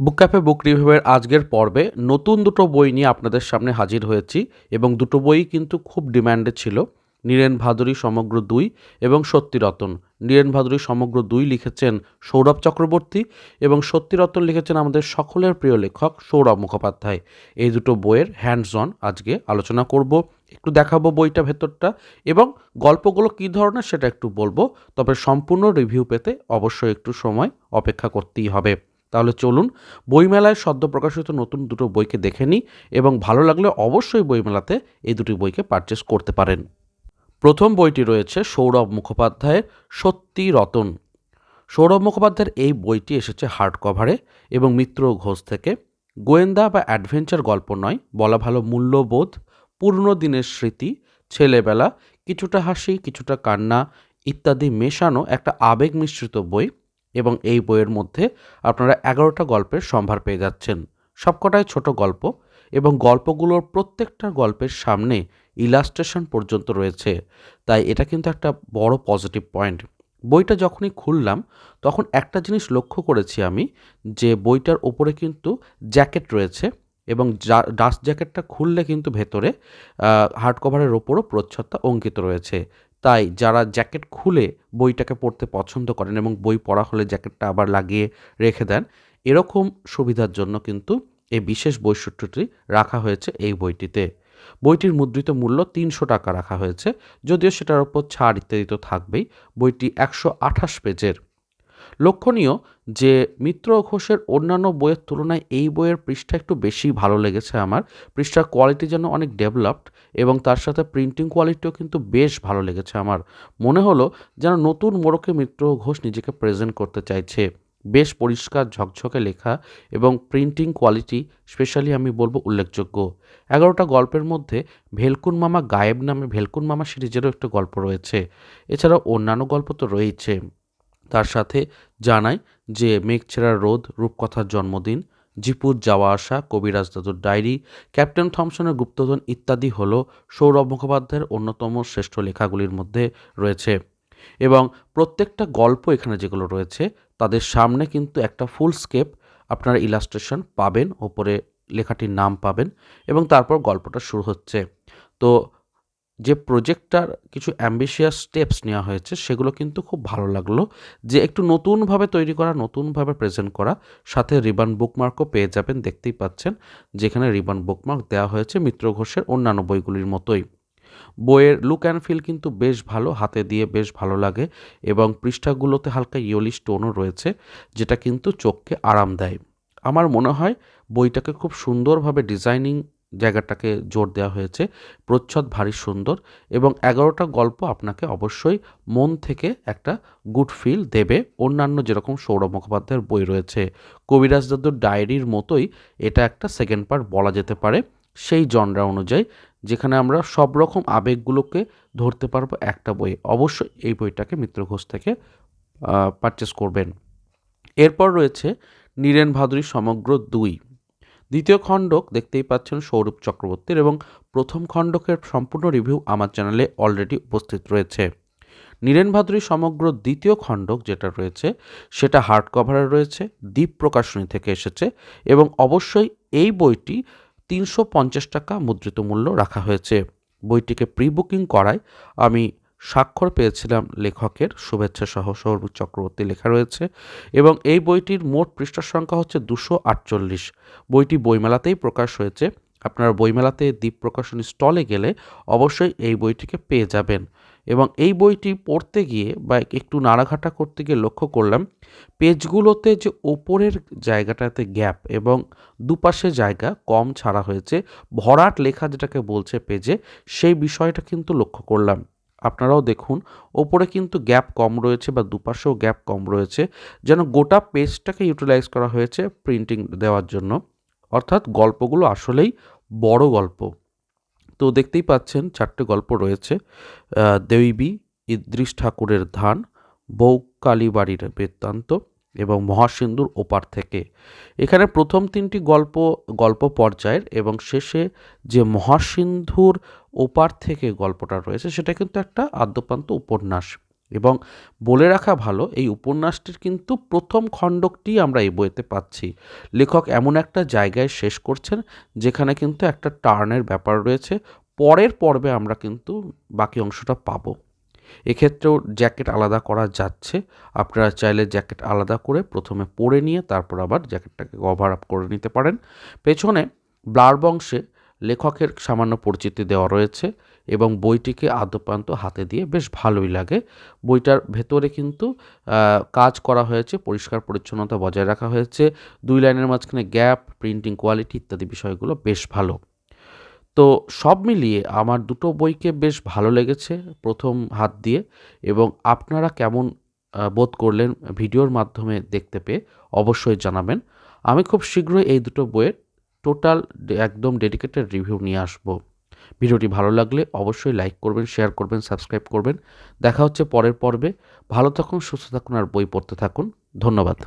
বুক cafe বুক রিভিউয়ের আজকের পর্বে নতুন দুটো বই নিয়ে আপনাদের সামনে হাজির হয়েছি এবং দুটো বই কিন্তু খুব ডিম্যান্ডে ছিল। নীরেন ভাদুরী, সমগ্র দুই এবং সত্যিরতন। নীরেন ভাদুরী, সমগ্র দুই লিখেছেন সৌরভ চক্রবর্তী এবং সত্যিরতন লিখেছেন আমাদের সকলের প্রিয় লেখক সৌরভ মুখোপাধ্যায়। এই দুটো বইয়ের হ্যান্ডস অন আজকে আলোচনা করব, একটু দেখাবো বইটা ভেতরটা এবং গল্পগুলো কী ধরনের সেটা একটু বলব, তবে সম্পূর্ণ রিভিউ পেতে অবশ্যই একটু সময় অপেক্ষা করতেই হবে। তাহলে চলুন, বইমেলায় সদ্য প্রকাশিত নতুন দুটো বইকে দেখে নিই এবং ভালো লাগলে অবশ্যই বইমেলাতে এই দুটি বইকে পারচেস করতে পারেন। প্রথম বইটি রয়েছে সৌরভ মুখোপাধ্যায়ের সত্যি রতন। সৌরভ মুখোপাধ্যায়ের এই বইটি এসেছে হার্ড কভারে এবং মিত্র ঘোষ থেকে। গোয়েন্দা বা অ্যাডভেঞ্চার গল্প নয়, বলা ভালো মূল্যবোধ পুরনো দিনের স্মৃতি, ছেলেবেলা, কিছুটা হাসি, কিছুটা কান্না, ইত্যাদি মেশানো একটা আবেগ মিশ্রিত বই। এবং এই বইয়ের মধ্যে আপনারা এগারোটা গল্পের সম্ভার পেয়ে যাচ্ছেন। সবকটাই ছোট গল্প এবং গল্পগুলোর প্রত্যেকটা গল্পের সামনে ইলাস্ট্রেশন পর্যন্ত রয়েছে। তাই এটা কিন্তু একটা বড় পজিটিভ পয়েন্ট বইটা যখনই খুললাম, তখন একটা জিনিস লক্ষ্য করেছি আমি যে বইটার ওপরে কিন্তু জ্যাকেট রয়েছে এবং ডাস্ট জ্যাকেটটা খুললে কিন্তু ভেতরে হার্ড কভারের ওপরও প্রচ্ছদটা অঙ্কিত রয়েছে। তাই যারা জ্যাকেট খুলে বইটাকে পড়তে পছন্দ করেন এবং বই পড়া হলে জ্যাকেটটা আবার লাগিয়ে রেখে দেন, এরকম সুবিধার জন্য কিন্তু এই বিশেষ বৈশিষ্ট্যটি রাখা হয়েছে এই বইটিতে। বইটির মুদ্রিত মূল্য তিনশো টাকা রাখা হয়েছে, যদিও সেটার ওপর ছাড় ইত্যাদি তো থাকবেই। বইটি একশো আঠাশ পেজের। লক্ষণীয় যে মিত্র ঘোষের অন্যান্য বইয়ের তুলনায় এই বইয়ের পৃষ্ঠা একটু বেশি ভালো লেগেছে আমার। পৃষ্ঠার কোয়ালিটি যেন অনেক ডেভেলপড এবং তার সাথে প্রিন্টিং কোয়ালিটিও কিন্তু বেশ ভালো লেগেছে আমার। মনে হলো যেন নতুন মোড়কে মিত্র ঘোষ নিজেকে প্রেজেন্ট করতে চাইছে। বেশ পরিষ্কার ঝকঝকে লেখা এবং প্রিন্টিং কোয়ালিটি স্পেশালি আমি বলব উল্লেখযোগ্য। এগারোটা গল্পের মধ্যে ভেলকুন মামা গায়েব নামে ভেলকুন মামা সিরিজেরও একটা গল্প রয়েছে। এছাড়াও অন্যান্য গল্প তো রয়েছে তার সাথে জানাই যে মেঘছেড়া রোদ, রূপকথার জন্মদিন, জিপুর যাওয়া আসা, কবিরাজ দাদুর ডায়েরি, ক্যাপ্টেন থমসনের গুপ্তধন ইত্যাদি হল সৌরভ মুখোপাধ্যায়ের অন্যতম শ্রেষ্ঠ লেখাগুলির মধ্যে রয়েছে। এবং প্রত্যেকটা গল্প এখানে যেগুলো রয়েছে, তাদের সামনে কিন্তু একটা ফুল স্কেপ আপনারা ইলাস্ট্রেশন পাবেন, ওপরে লেখাটির নাম পাবেন এবং তারপর গল্পটা শুরু হচ্ছে। তো যে প্রজেক্টটার কিছু অ্যাম্বিশিয়াস স্টেপস নেওয়া হয়েছে, সেগুলো কিন্তু খুব ভালো লাগল। যে একটু নতুনভাবে তৈরি করা, নতুনভাবে প্রেজেন্ট করা, সাথে রিবান বুকমার্কও পেয়ে যাবেন, দেখতেই পাচ্ছেন। যেখানে রিবান বুকমার্ক দেওয়া হয়েছে মিত্র ঘোষের অন্যান্য বইগুলির মতোই। বইয়ের লুক অ্যান্ড ফিল কিন্তু বেশ ভালো, হাতে দিয়ে বেশ ভালো লাগে এবং পৃষ্ঠাগুলোতে হালকা ইয়েলি স্টোনও রয়েছে, যেটা কিন্তু চোখকে আরাম দেয়। আমার মনে হয় বইটাকে খুব সুন্দরভাবে ডিজাইনিং জায়গাটাকে জোর দেওয়া হয়েছে। প্রচ্ছদ ভারী সুন্দর এবং এগারোটা গল্প আপনাকে অবশ্যই মন থেকে একটা গুড ফিল দেবে। অন্যান্য যেরকম সৌরভ মুখোপাধ্যায়ের বই রয়েছে, কবিরাজ দাদুর ডায়েরির মতোই এটা একটা সেকেন্ড পার্ট বলা যেতে পারে। সেই জনরা অনুযায়ী যেখানে আমরা সব রকম আবেগগুলোকে ধরতে পারব একটা বই। অবশ্যই এই বইটাকে মিত্র ঘোষ থেকে পারচেস করবেন। এরপর রয়েছে নীরেন ভাদুরী সমগ্র দুই। দ্বিতীয় খণ্ডক দেখতেই পাচ্ছেন সৌরভ চক্রবর্তীর এবং প্রথম খণ্ডকের সম্পূর্ণ রিভিউ আমার চ্যানেলে অলরেডি উপস্থিত রয়েছে। নীরেন ভাদুরী সমগ্র দ্বিতীয় খণ্ডক যেটা রয়েছে, সেটা হার্ড কভারে রয়েছে, দ্বীপ প্রকাশনী থেকে এসেছে এবং অবশ্যই এই বইটি তিনশো পঞ্চাশ টাকা মুদ্রিত মূল্য রাখা হয়েছে। বইটিকে প্রি বুকিং করায় আমি স্বাক্ষর পেয়েছিলাম লেখকের শুভেচ্ছা সহ সৌরভ চক্রবর্তী লেখা রয়েছে এবং এই বইটির মোট পৃষ্ঠার সংখ্যা হচ্ছে দুশো আটচল্লিশ। বইটি বইমেলাতেই প্রকাশ হয়েছে। আপনারা বইমেলাতে দ্বীপ প্রকাশনী স্টলে গেলে অবশ্যই এই বইটিকে পেয়ে যাবেন। এবং এই বইটি পড়তে গিয়ে বা একটু নাড়াঘাটা করতে গিয়ে লক্ষ্য করলাম, পেজগুলোতে যে ওপরের জায়গাটাতে গ্যাপ এবং দুপাশে জায়গা কম ছাড়া হয়েছে, ভরাট লেখা যেটাকে বলছে পেজে, সেই বিষয়টা কিন্তু লক্ষ্য করলাম। আপনারাও দেখুন, ওপরে কিন্তু গ্যাপ কম রয়েছে বা দুপাশেও গ্যাপ কম রয়েছে, যেন গোটা পেজটাকে ইউটিলাইজ করা হয়েছে প্রিন্টিং দেওয়ার জন্য। অর্থাৎ গল্পগুলো আসলেই বড় গল্প। তো দেখতেই পাচ্ছেন চারটে গল্প রয়েছে দেবী ইদ্রিস ঠাকুরের ধান, বউ কালীবাড়ির বৃত্তান্ত এবং মহাসিন্ধুর ওপার থেকে। এখানে প্রথম তিনটি গল্প গল্প পর্যায়ের এবং শেষে যে মহাসিন্ধুর ওপার থেকে গল্পটা রয়েছে, সেটা কিন্তু একটা আদ্যপান্ত উপন্যাস। এবং বলে রাখা ভালো, এই উপন্যাসটির কিন্তু প্রথম খণ্ডকটি আমরা এই বইতে পাচ্ছি। লেখক এমন একটা জায়গায় শেষ করছেন, যেখানে কিন্তু একটা টার্নের ব্যাপার রয়েছে। পরের পর্বে আমরা কিন্তু বাকি অংশটা পাবো। এক্ষেত্রেও জ্যাকেট আলাদা করা যাচ্ছে। আপনারা চাইলে জ্যাকেট আলাদা করে প্রথমে পরে নিয়ে তারপর আবার জ্যাকেটটাকে কভার আপ করে নিতে পারেন। পেছনে ব্লার বংশে লেখকের সামান্য পরিচিতি দেওয়া রয়েছে এবং বইটিকে আদ্যপ্রান্ত হাতে দিয়ে বেশ ভালোই লাগে। বইটার ভেতরে কিন্তু কাজ করা হয়েছে, পরিষ্কার পরিচ্ছন্নতা বজায় রাখা হয়েছে। দুই লাইনের মাঝখানে গ্যাপ প্রিন্টিং কোয়ালিটি ইত্যাদি বিষয়গুলো বেশ ভালো। তো সব মিলিয়ে আমার দুটো বইকে বেশ ভালো লেগেছে প্রথম হাত দিয়ে এবং আপনারা কেমন বোধ করলেন ভিডিওর মাধ্যমে দেখতে পেয়ে অবশ্যই জানাবেন। আমি খুব শীঘ্রই এই দুটো বইয়ের টোটাল একদম ডেডিকেটেড রিভিউ নিয়ে আসব। ভিডিওটি ভালো লাগলে অবশ্যই লাইক করবেন, শেয়ার করবেন, সাবস্ক্রাইব করবেন। দেখা হচ্ছে পরের পর্বে। ভালো থাকুন, সুস্থ থাকুন আর বই পড়তে থাকুন। ধন্যবাদ।